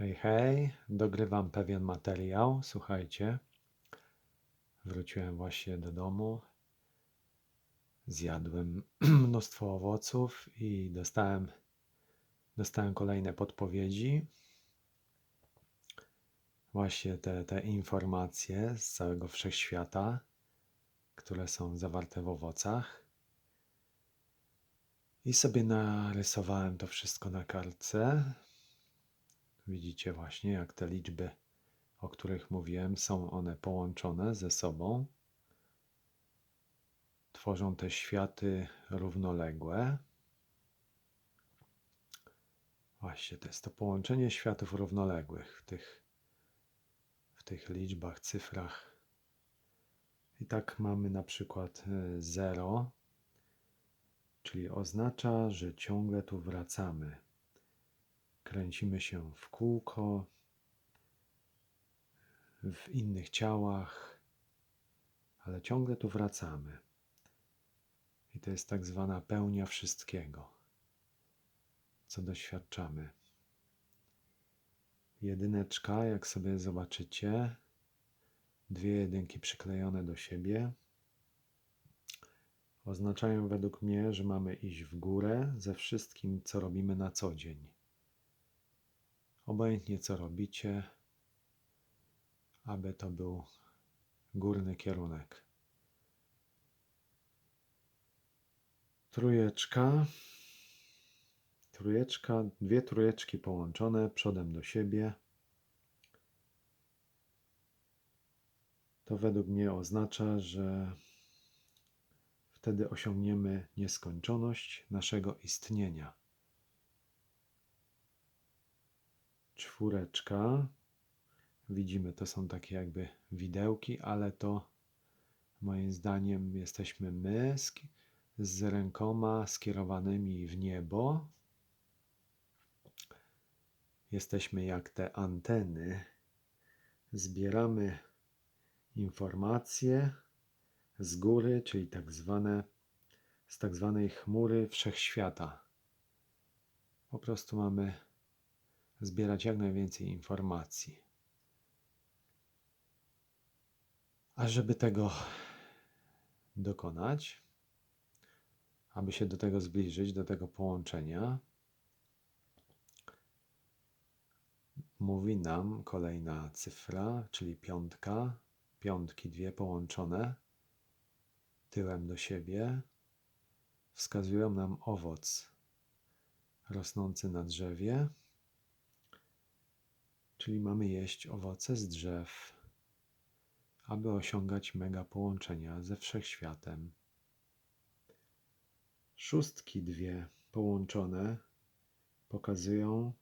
Hej, hej, dogrywam pewien materiał. Słuchajcie, wróciłem właśnie do domu. Zjadłem mnóstwo owoców i dostałem, dostałem kolejne podpowiedzi. Właśnie te, te informacje z całego wszechświata, które są zawarte w owocach. I sobie narysowałem to wszystko na kartce. Widzicie właśnie, jak te liczby, o których mówiłem, są one połączone ze sobą. Tworzą te światy równoległe. Właśnie, to jest to połączenie światów równoległych w tych, w tych liczbach, cyfrach. I tak mamy na przykład 0, czyli oznacza, że ciągle tu wracamy kręcimy się w kółko, w innych ciałach, ale ciągle tu wracamy. I to jest tak zwana pełnia wszystkiego, co doświadczamy. Jedyneczka, jak sobie zobaczycie, dwie jedynki przyklejone do siebie, oznaczają według mnie, że mamy iść w górę ze wszystkim, co robimy na co dzień. Obojętnie co robicie, aby to był górny kierunek. Trójeczka. Trójeczka, dwie trójeczki połączone przodem do siebie. To według mnie oznacza, że wtedy osiągniemy nieskończoność naszego istnienia. Czwóreczka. Widzimy, to są takie jakby widełki, ale to moim zdaniem jesteśmy my z, z rękoma skierowanymi w niebo. Jesteśmy jak te anteny. Zbieramy informacje z góry, czyli tak zwane, z tak zwanej chmury wszechświata. Po prostu mamy zbierać jak najwięcej informacji. A żeby tego dokonać, aby się do tego zbliżyć, do tego połączenia, mówi nam kolejna cyfra, czyli piątka, piątki dwie połączone tyłem do siebie, wskazują nam owoc rosnący na drzewie czyli mamy jeść owoce z drzew, aby osiągać mega połączenia ze wszechświatem. Szóstki dwie połączone pokazują,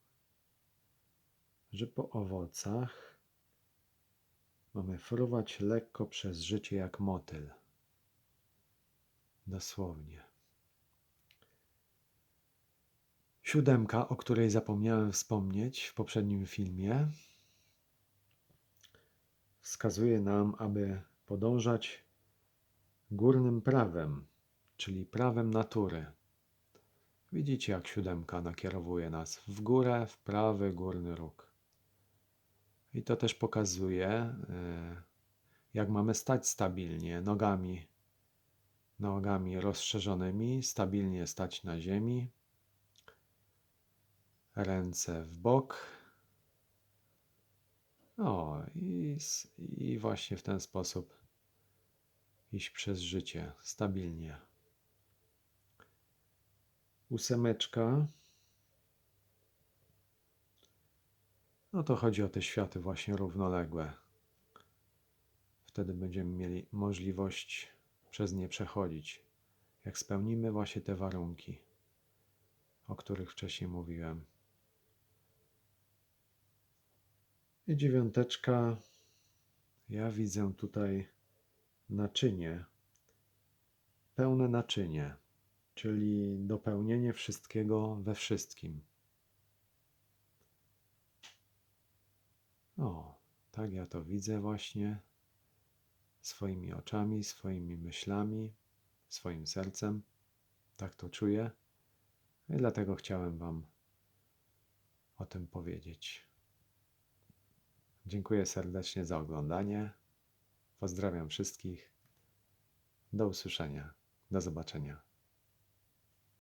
że po owocach mamy fruwać lekko przez życie jak motyl. Dosłownie. Siódemka, o której zapomniałem wspomnieć w poprzednim filmie, wskazuje nam, aby podążać górnym prawem, czyli prawem natury. Widzicie, jak siódemka nakierowuje nas w górę, w prawy górny róg. I to też pokazuje, e, jak mamy stać stabilnie, nogami, nogami rozszerzonymi, stabilnie stać na ziemi, ręce w bok. O, i, i właśnie w ten sposób iść przez życie stabilnie. Ósemeczka. No to chodzi o te światy właśnie równoległe. Wtedy będziemy mieli możliwość przez nie przechodzić, jak spełnimy właśnie te warunki, o których wcześniej mówiłem. I dziewiąteczka. Ja widzę tutaj naczynie, pełne naczynie, czyli dopełnienie wszystkiego we wszystkim. O, tak ja to widzę właśnie swoimi oczami, swoimi myślami, swoim sercem. Tak to czuję. I dlatego chciałem Wam o tym powiedzieć. Dziękuję serdecznie za oglądanie. Pozdrawiam wszystkich. Do usłyszenia. Do zobaczenia.